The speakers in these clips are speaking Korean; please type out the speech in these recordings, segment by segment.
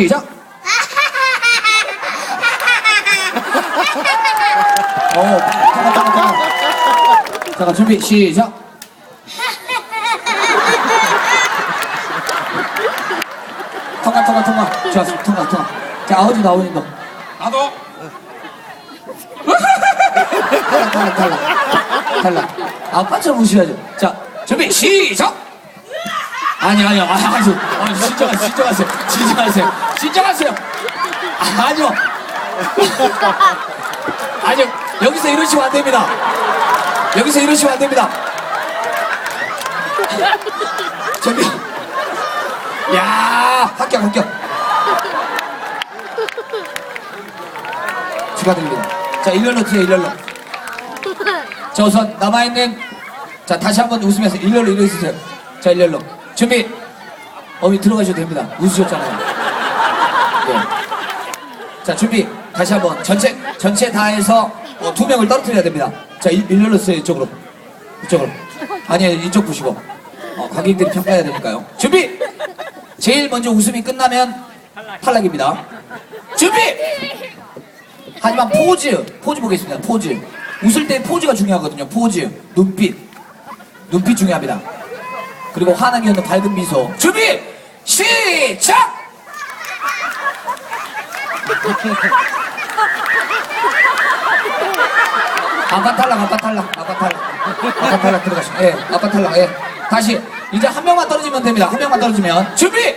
시작. 어, 잠깐, 잠깐, 잠깐. 잠깐, 준비, 시작. 통과, 통과, 통과. 좋았어, 통과, 통과. 자, 아버지 나오는도. 나도 탈락, 탈락, 탈락. 탈락. 아빠처럼 우셔야죠. 자, 준비, 시작! 아니, 아니요. 아, 아니, 아니, 진정하세요, 진정하세요. 진정하세요. 진정하세요. 아, 아니요. 아니요. 여기서 이러시면 안 됩니다. 여기서 이러시면 안 됩니다. 준비. 야 합격, 합격. 축하드립니다. 자, 일렬로 트세요, 일렬로. 자 우선 남아있는 자 다시 한번 웃으면서 일렬로 일어서세요 자 일렬로 준비. 어머니 들어가셔도 됩니다. 웃으셨잖아요. 네. 자 준비. 다시 한번 전체 전체 다 해서 어, 두 명을 떨어뜨려야 됩니다. 자 일, 일렬로 쓰세요 이쪽으로. 이쪽으로. 아니요 이쪽 보시고. 어, 관객들이 평가해야 되니까요. 준비! 제일 먼저 웃음이 끝나면 탈락입니다. 준비! 하지만 포즈, 포즈 보겠습니다. 포즈. 웃을 때 포즈가 중요하거든요. 포즈, 눈빛, 눈빛 중요합니다. 그리고 환하게 웃는 밝은 미소. 준비, 시작. 아빠 탈락, 아빠 탈락, 아빠 탈락, 아빠 탈락 들어가시. 예, 아빠 탈락. 예. 다시 이제 한 명만 떨어지면 됩니다. 한 명만 떨어지면 준비.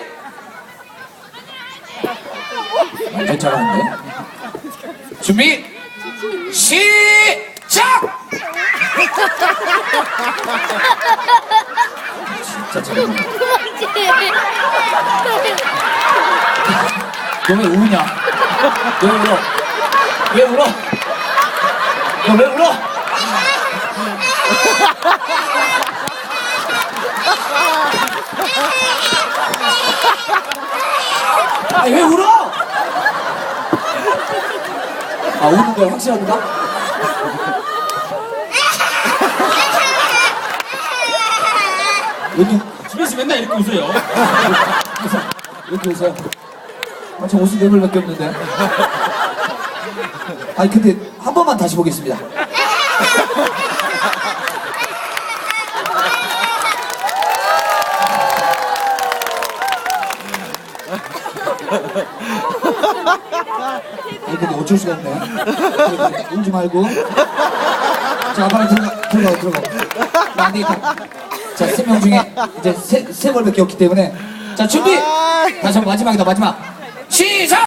잘하는데. 준비 시작! 진짜 잘한다. 너왜 우냐? 너 왜 울어? 왜 울어? 너 왜 울어? 아니 왜 울어? 아 우는 거야 확실합니 까? 왠지 집에서 맨날 이렇게 웃어요 이렇게 웃어요. 아, 저 옷이 네 벌밖에 없는데. 아니 근데 한 번만 다시 보겠습니다. 아니 근데 어쩔 수가 없네. 그러니까 울지 말고. 자 빨리 들어가 들어가 들어가. 나안 되겠다. 자, 세 명 중에 이제 세, 세 벌밖에 없기 때문에. 자, 준비! 다시 한 번 마지막이다, 마지막. 시작!